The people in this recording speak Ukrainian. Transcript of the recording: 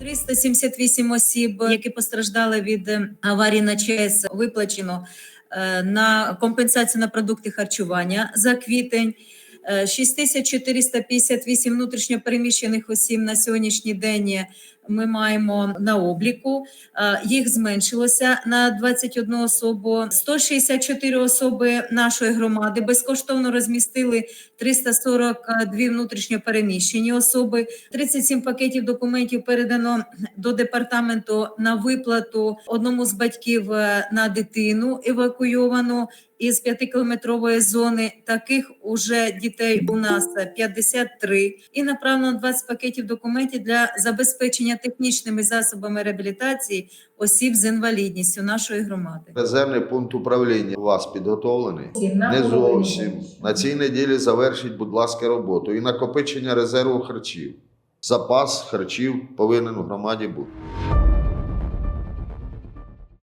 378 осіб, які постраждали від е, аварії на ЧАЕС, виплачено е, на компенсацію на продукти харчування за квітень. Е, 6458 внутрішньопереміщених осіб на сьогоднішній день ми маємо на обліку. Е, Їх зменшилося на 21 особу. 164 особи нашої громади безкоштовно розмістили 342 внутрішньопереміщені особи. 37 пакетів документів передано до департаменту на виплату одному з батьків е, на дитину евакуйовану із п'ятикілометрової зони. Таких уже дітей у нас 53. І направлено 20 пакетів документів для забезпечення технічними засобами реабілітації осіб з інвалідністю нашої громади. Резервний пункт управління у вас підготовлений? Не зовсім. На цій неділі завершіть, будь ласка, роботу і накопичення резерву харчів. Запас харчів повинен у громаді бути.